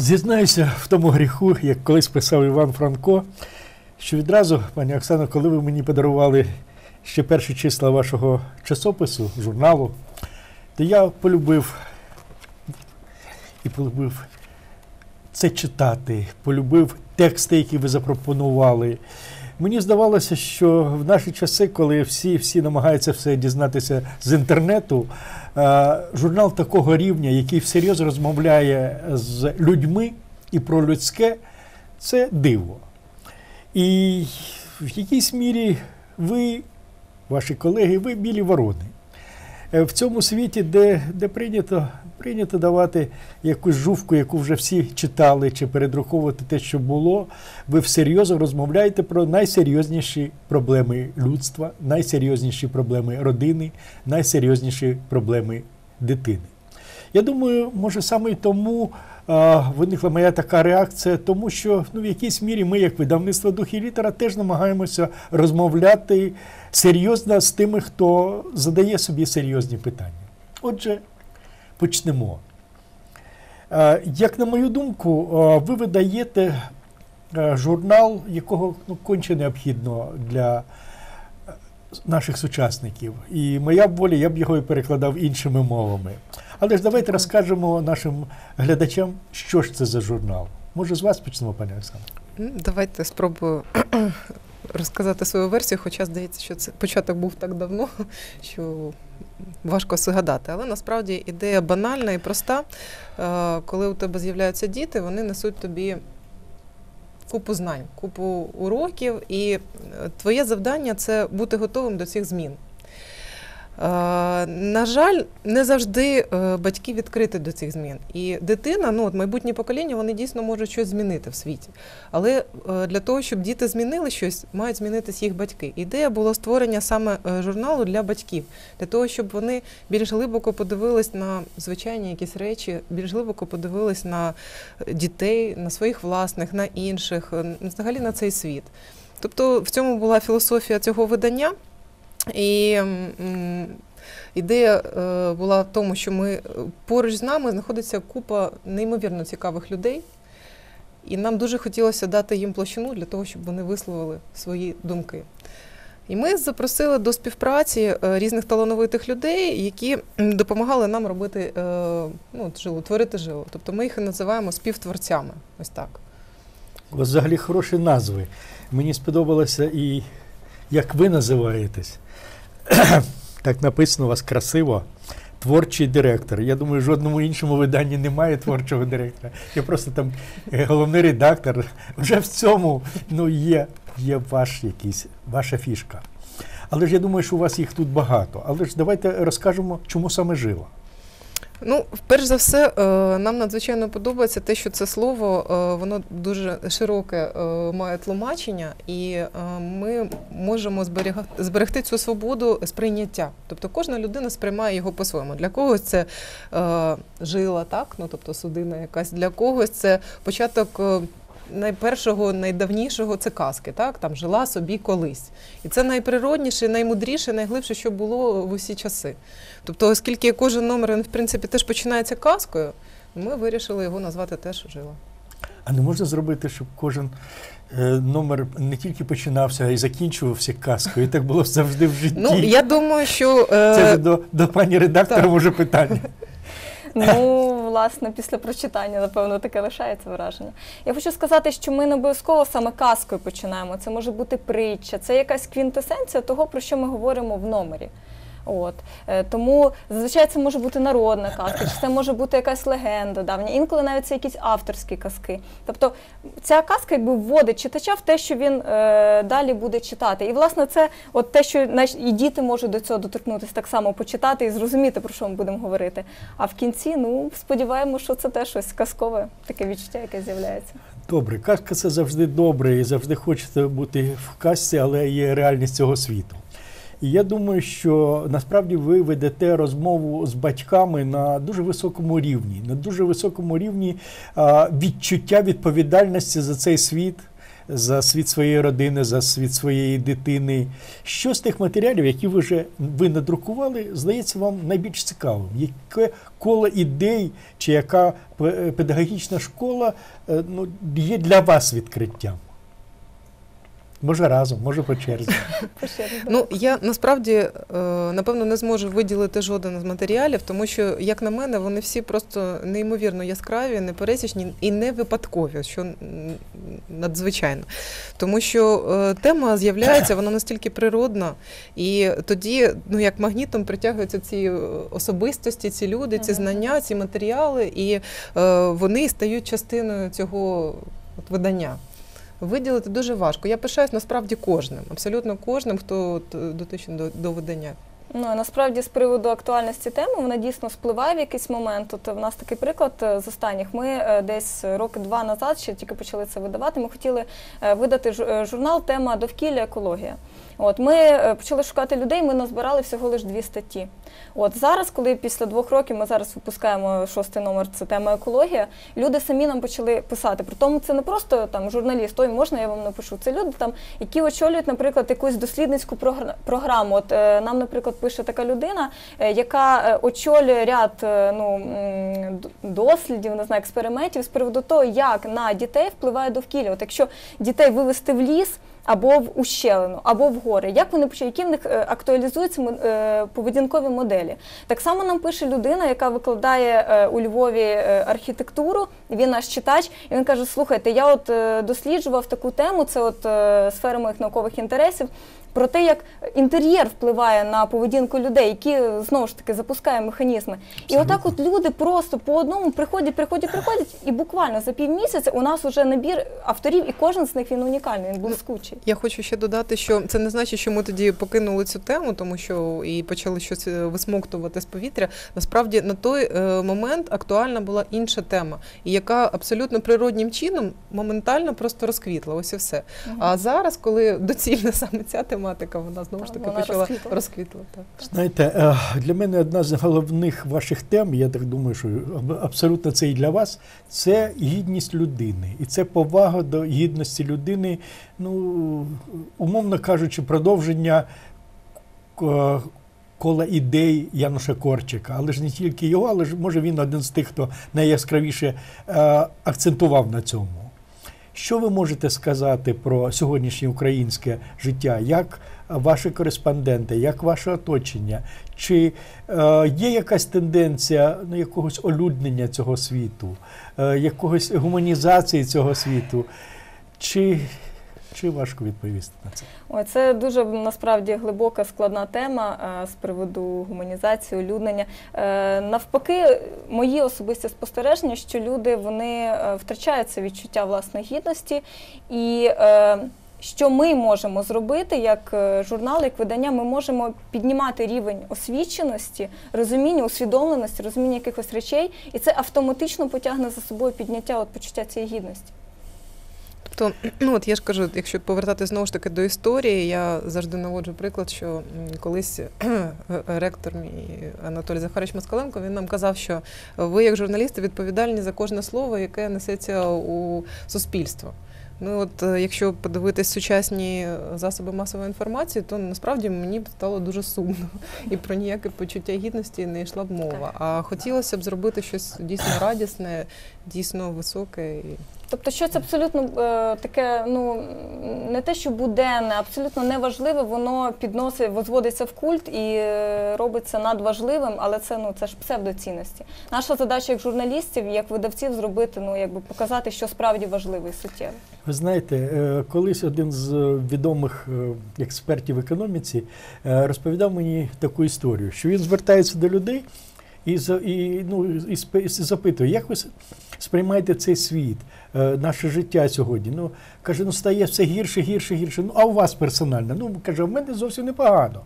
Зізнаюся в тому гріху, як колись писав Іван Франко, що відразу, пані Оксано, коли ви мені подарували ще перші числа вашого часопису, журналу, то я полюбив і полюбив це читати, полюбив тексти, які ви запропонували. Мені здавалося, що в наші часи, коли всі всі намагаються все дізнатися з інтернету, е, журнал такого рівня, який всерйоз розмовляє з людьми і про людське, це диво. І в якійсь мірі ви, ваші колеги, ви білі ворони. Е, В цьому світі, де, де прийнято, прийнято давати якусь жувку, яку вже всі читали, чи передруковувати те, що було, ви всерйоз розмовляєте про найсерйозніші проблеми людства, найсерйозніші проблеми родини, найсерйозніші проблеми дитини. Я думаю, може саме тому а, виникла моя така реакція, тому що ну, в якійсь мірі ми, як видавництво дух і літера, теж намагаємося розмовляти серйозно з тими, хто задає собі серйозні питання. Отже, почнемо. Е, Як на мою думку, е, ви видаєте е, журнал, якого ну, конче необхідно для наших сучасників. І моя воля, я б його і перекладав іншими мовами. Але ж давайте розкажемо нашим глядачам, що ж це за журнал. Може, з вас почнемо, пані Оксана? Давайте спробую розказати свою версію, хоча здається, що це початок був так давно, що важко згадати. Але насправді ідея банальна і проста. Е, Коли у тебе з'являються діти, вони несуть тобі купу знань, купу уроків, і е, твоє завдання це бути готовим до цих змін. Е, На жаль, не завжди е, батьки відкриті до цих змін. І дитина, ну от майбутнє покоління, вони дійсно можуть щось змінити в світі. Але е, для того, щоб діти змінили щось, мають змінитися їх батьки. Ідея була створення саме журналу для батьків, для того, щоб вони більш глибоко подивились на звичайні якісь речі, більш глибоко подивились на дітей, на своїх власних, на інших, е, взагалі на цей світ. Тобто в цьому була філософія цього видання. І ідея е, була в тому, що ми е, поруч з нами знаходиться купа неймовірно цікавих людей, і нам дуже хотілося дати їм площину для того, щоб вони висловили свої думки. І ми запросили до співпраці е, різних талановитих людей, які допомагали нам робити ну, жилу, творити жилу. Тобто ми їх і називаємо співтворцями. Ось так. У вас взагалі хороші назви. Мені сподобалося і як ви називаєтесь. так написано у вас красиво. Творчий директор. Я думаю, в жодному іншому виданні немає творчого директора. Я просто там е, головний редактор. Вже в цьому ну, є, є ваш якийсь, ваша фішка. Але ж я думаю, що у вас їх тут багато. Але ж давайте розкажемо, чому саме жила. Ну, перш за все, е, нам надзвичайно подобається те, що це слово е, воно дуже широке е, має тлумачення, і ми можемо зберегти цю свободу сприйняття. Тобто кожна людина сприймає його по-своєму. Для когось це жила, так, ну тобто судина якась, для когось це початок. Е, Найпершого, найдавнішого це казки, так там жила собі колись, і це найприродніше, наймудріше, найглибше, що було в усі часи. Тобто, оскільки кожен номер він в принципі теж починається казкою, ми вирішили його назвати теж жила. А не можна зробити, щоб кожен е, номер не тільки починався, а й закінчувався казкою. І так було завжди в житті. Ну я думаю, що е, Це вже до, до пані редактора так. може питання. Ну, власне, після прочитання, напевно, таке лишається враження. Я хочу сказати, що ми не обов'язково саме казкою починаємо. Це може бути притча, це якась квінтесенція того, про що ми говоримо в номері. От Е, тому зазвичай це може бути народна казка, чи це може бути якась легенда давня. Інколи навіть це якісь авторські казки. Тобто ця казка якби вводить читача в те, що він е, далі буде читати. І власне це от те, що і діти можуть до цього доторкнутися так само почитати і зрозуміти, про що ми будемо говорити. А в кінці, ну сподіваємося, що це теж щось казкове, таке відчуття, яке з'являється. Добре, казка це завжди добре, і завжди хочеться бути в казці, але є реальність цього світу. Я думаю, що насправді ви ведете розмову з батьками на дуже високому рівні, на дуже високому рівні відчуття відповідальності за цей світ, за світ своєї родини, за світ своєї дитини. Що з тих матеріалів, які ви вже ви надрукували, здається вам найбільш цікавим? Яке коло ідей чи яка пе- педагогічна школа е, ну, є для вас відкриттям? Може разом, може по черзі. Ну я насправді е, напевно не зможу виділити жоден з матеріалів, тому що, як на мене, вони всі просто неймовірно яскраві, непересічні і не випадкові, що надзвичайно. Тому що е, тема з'являється, вона настільки природна, і тоді, ну як магнітом, притягуються ці е, особистості, ці люди, ці знання, ці матеріали, і вони стають частиною цього от, видання. Виділити дуже важко. Я пишаюсь насправді кожним, абсолютно кожним, хто е, дотичний до, до видання. Ну насправді з приводу актуальності теми вона дійсно спливає в якийсь момент. От в нас такий приклад е, з останніх. Ми е, десь роки два назад ще тільки почали це видавати. Ми хотіли е, видати е, журнал тема довкілля екологія. От ми е, почали шукати людей. Ми назбирали всього лише дві статті. От зараз, коли після двох років ми зараз випускаємо шостий номер, це тема екологія. Люди самі нам почали писати. При тому це не просто там журналіст, ой, можна я вам напишу. Це люди там, які очолюють, наприклад, якусь дослідницьку програ- програму. От е, нам, наприклад, пише така людина, е, яка очолює ряд ну, дослідів, не знаю, експериментів з приводу того, як на дітей впливає довкілля. От якщо дітей вивести в ліс. Або в ущелину, або в гори. Як вони які в них е, актуалізуються е, поведінкові моделі? Так само нам пише людина, яка викладає е, у Львові архітектуру. Він наш читач, і він каже: Слухайте, я от досліджував таку тему, це от сфера моїх наукових інтересів. Про те, як інтер'єр впливає на поведінку людей, які знову ж таки запускає механізми. І отак от люди просто по одному приходять, приходять, приходять, і буквально за півмісяця у нас вже набір авторів, і кожен з них він унікальний, він блискучий. Я хочу ще додати, що це не значить, що ми тоді покинули цю тему, тому що і почали щось е, висмоктувати з повітря. Насправді на той е, момент актуальна була інша тема, і яка абсолютно природнім чином моментально просто розквітла. Ось і все. А зараз, коли доцільна саме ця тематика, вона знову ж таки почала розквітла. Знаєте, е, для мене одна з головних ваших тем, я так думаю, що абсолютно це і для вас, це гідність людини. І це повага до гідності людини, ну, умовно кажучи, продовження е, кола ідей Януша Корчика. Але ж не тільки його, але ж може він один з тих, хто найяскравіше е, акцентував на цьому. Що ви можете сказати про сьогоднішнє українське життя? Як ваші кореспонденти, як ваше оточення? Чи е, є якась тенденція ну, якогось олюднення цього світу, е, якогось гуманізації цього світу? Чи, чи важко відповісти на це? Ой, це дуже насправді глибока складна тема е, з приводу гуманізації, улюднення. Е, навпаки, мої особисті спостереження, що люди вони е, втрачають це відчуття власної гідності і. Що ми можемо зробити як журнал, як видання, ми можемо піднімати рівень освіченості, розуміння, усвідомленості, розуміння якихось речей, і це автоматично потягне за собою підняття от, почуття цієї гідності. Тобто, ну от я ж кажу, якщо повертати знову ж таки до історії, я завжди наводжу приклад, що колись ректор мій Анатолій Захарович Москаленко він нам казав, що ви, як журналісти, відповідальні за кожне слово, яке несеться у суспільство. Ну от е, якщо подивитись сучасні засоби масової інформації, то насправді мені б стало дуже сумно, і про ніяке почуття гідності не йшла б мова. А хотілося б зробити щось дійсно радісне, дійсно високе. Тобто щось абсолютно е, таке, ну не те, що буденне, абсолютно неважливе, воно підносить, возводиться в культ і е, робиться надважливим, але це ну це ж псевдоцінності. Наша задача як журналістів, як видавців, зробити, ну якби показати, що справді важливо і суттєво. Ви знаєте, е, колись один з відомих е, експертів в економіці е, розповідав мені таку історію, що він звертається до людей і, і, ну, і запитує, як ви сприймаєте цей світ, е, наше життя сьогодні. Ну, каже, ну стає все гірше, гірше, гірше. Ну, а у вас персонально? Ну, каже, в мене зовсім непогано.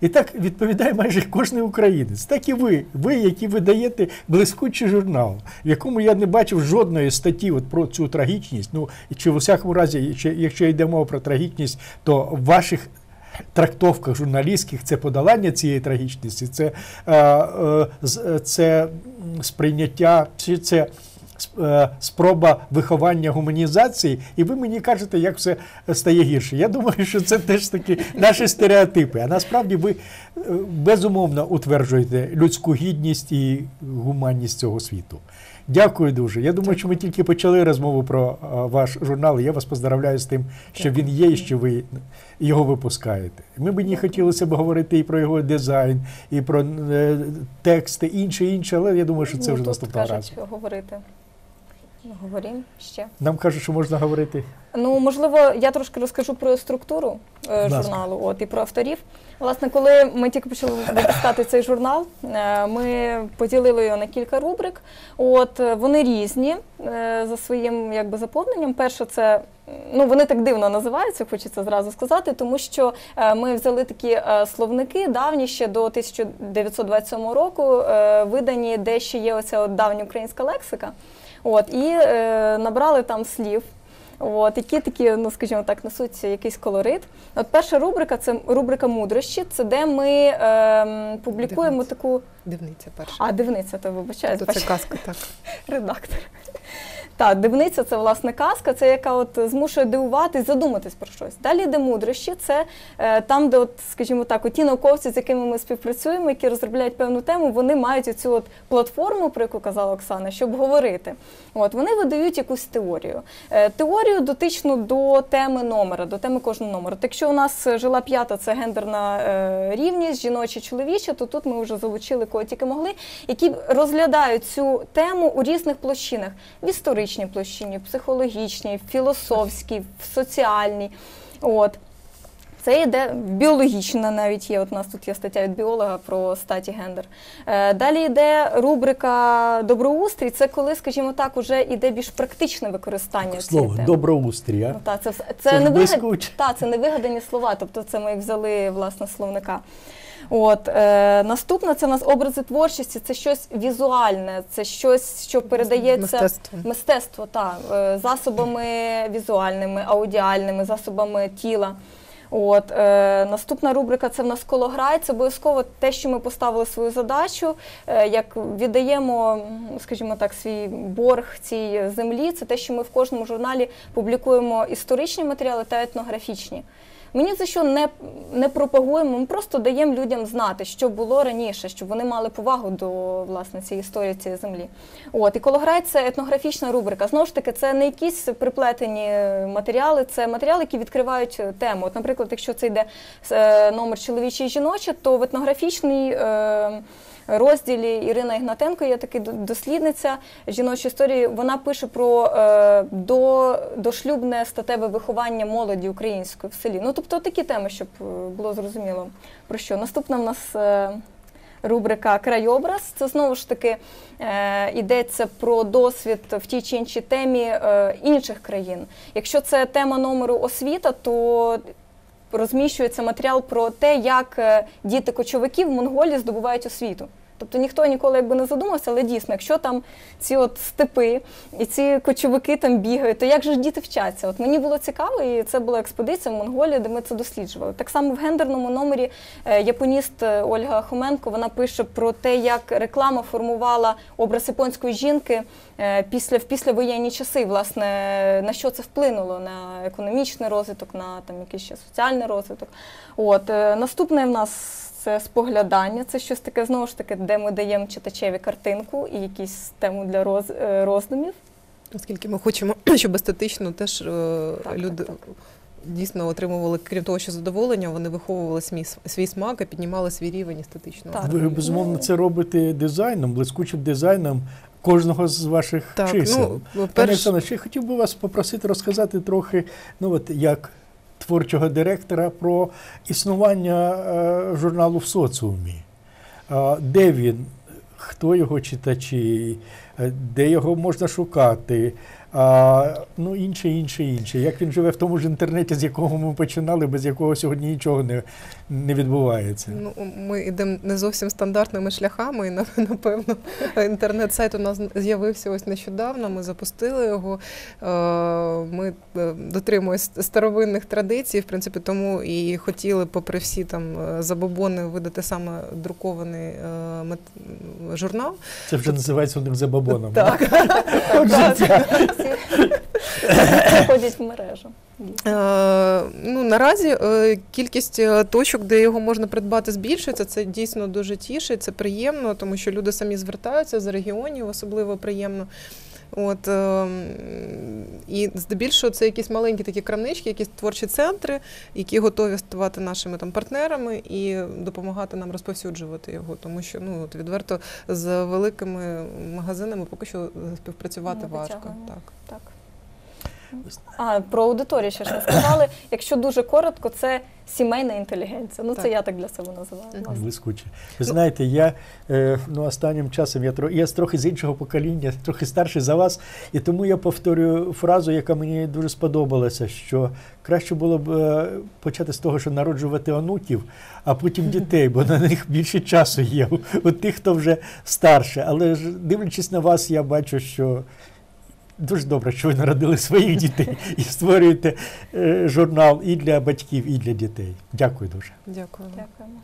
І так відповідає майже кожен українець. Так і ви, ви, які видаєте блискучий журнал, в якому я не бачив жодної статті от про цю трагічність. Ну, чи в усякому разі, якщо йде мова про трагічність, то ваших трактовках журналістських це подолання цієї трагічності, це, е, е, це сприйняття, чи це е, спроба виховання гуманізації, і ви мені кажете, як все стає гірше. Я думаю, що це теж таки наші стереотипи. А насправді ви безумовно утверджуєте людську гідність і гуманність цього світу. Дякую дуже. Я думаю, що ми тільки почали розмову про е, ваш журнал. Я вас поздравляю з тим, що він є і що ви його випускаєте. Ми б не хотілося б говорити і про його дизайн, і про е, тексти, інше, інше, але я думаю, що це Ну, вже наступного разу. говорити. Ну, Говоримо ще. Нам кажуть, що можна говорити. Ну, можливо, я трошки розкажу про структуру е, журналу от, і про авторів. Власне, коли ми тільки почали випускати цей журнал, е, ми поділили його на кілька рубрик. От, е, вони різні е, за своїм якби, заповненням. Перше, це ну, вони так дивно називаються, хочеться зразу сказати, тому що е, ми взяли такі е, словники давні ще до 1927 року, е, видані, де ще є оця от давня українська лексика. От, і е, набрали там слів. От, які такі, ну скажімо так, несуть якийсь колорит. От перша рубрика це рубрика мудрощі, це де ми е, публікуємо Дивниця. таку. Дивниця перша. А, дивниця, то вибачаю, це казка, так. редактор. Так, дивниця це власне казка, це яка от змушує дивуватись, задуматись про щось. Далі йде мудрощі, це е, там, де, от, скажімо так, ті науковці, з якими ми співпрацюємо, які розробляють певну тему, вони мають цю от платформу, про яку казала Оксана, щоб говорити. От вони видають якусь теорію. Е, теорію дотичну до теми номера, до теми кожного номера. От Якщо у нас жила п'ята, це гендерна е, рівність, жіночі, чоловічі, то тут ми вже залучили кого тільки могли, які розглядають цю тему у різних площинах: в історичній площині, в психологічній, в філософській, в соціальній. От. Це йде біологічна, навіть є. От у нас тут є стаття від біолога про статі гендер. Е, далі йде рубрика доброустрій. Це коли, скажімо так, уже йде більш практичне використання Слово цієї теми. доброустрій. а? Ну, та, це, Це це, не блискуче. та, це не вигадані слова, тобто це ми їх взяли власне словника. От, е, наступне це у нас образи творчості, це щось візуальне, це щось, що передається Мистецтво. мистецтво та, е, засобами візуальними, аудіальними, засобами тіла. От, е, наступна рубрика це в нас колограй. Це обов'язково те, що ми поставили свою задачу, е, як віддаємо, скажімо так, свій борг цій землі. Це те, що ми в кожному журналі публікуємо історичні матеріали та етнографічні. Мені за що не, не пропагуємо, ми просто даємо людям знати, що було раніше, щоб вони мали повагу до власне цієї історії цієї землі. От і колограй це етнографічна рубрика. Знову ж таки, це не якісь приплетені матеріали, це матеріали, які відкривають тему. От, наприклад, якщо це йде е, номер чоловічі і жіночі, то в етнографічній. Е, розділі Ірина Ігнатенко є така дослідниця жіночої історії. Вона пише про е, до, дошлюбне статеве виховання молоді української в селі. Ну тобто такі теми, щоб е, було зрозуміло про що. Наступна в нас. Е, Рубрика Крайобраз це знову ж таки е, йдеться про досвід в тій чи іншій темі е, інших країн. Якщо це тема номеру освіта, то розміщується матеріал про те, як е, діти кочовиків в Монголії здобувають освіту. Тобто ніхто ніколи якби не задумався, але дійсно, якщо там ці от степи і ці кочовики там бігають, то як же ж діти вчаться? От мені було цікаво, і це була експедиція в Монголію, де ми це досліджували. Так само в гендерному номері е, японіст е, Ольга Хоменко вона пише про те, як реклама формувала образ японської жінки е, після в післявоєнні часи. Власне, на що це вплинуло на економічний розвиток, на там якийсь ще соціальний розвиток. От наступне в нас це споглядання, це щось таке знову ж таки, де ми даємо читачеві картинку і якісь тему для роз, е, роздумів. Оскільки ми хочемо, щоб естетично теж е, Так, люди так, так. дійсно отримували, крім того, що задоволення, вони виховували свій, свій смак і піднімали свій рівень естетичного. Так. Ви безумовно це робите дизайном, блискучим дизайном кожного з ваших Так, чисел. ну, Пане перш... Олександр, ще хотів би вас попросити розказати трохи, ну от як творчого директора про існування е, журналу в соціумі. Де він, хто його читачі, е, де його можна шукати, ну інше, інше, інше. Як він живе в тому ж інтернеті, з якого ми починали, без якого сьогодні нічого не, не відбувається. Ну, ми йдемо не зовсім стандартними шляхами, і напевно інтернет-сайт у нас з'явився ось нещодавно. Ми запустили його. Е, Ми е, дотримуємось старовинних традицій, в принципі, тому і хотіли, попри всі там е, забобони, видати саме друкований мет- журнал. Це вже називається одним забабоном. Так. Виходять в мережу. Е, ну, наразі е, кількість е, точок, де його можна придбати, збільшується. Це дійсно дуже тішить, це приємно, тому що люди самі звертаються з регіонів, особливо приємно. От, е, і здебільшого це якісь маленькі такі крамнички, якісь творчі центри, які готові ставати нашими там партнерами і допомагати нам розповсюджувати його. Тому що ну от відверто з великими магазинами поки що співпрацювати Не важко. Так. Так. А, про аудиторію ще ж не сказали. Якщо дуже коротко, це сімейна інтелігенція. Ну, це Так. я так для себе називаю. Блискуче. Ви знаєте, я е, ну, останнім часом я, тро, я трохи з іншого покоління, трохи старший за вас, і тому я повторюю фразу, яка мені дуже сподобалася, що краще було б е, почати з того, що народжувати онуків, а потім дітей, бо на них більше часу є у тих, хто вже старше. Але ж дивлячись на вас, я бачу, що. Дуже добре, що ви народили своїх дітей і створюєте е, журнал і для батьків, і для дітей. Дякую дуже. Дякую. Дякуємо.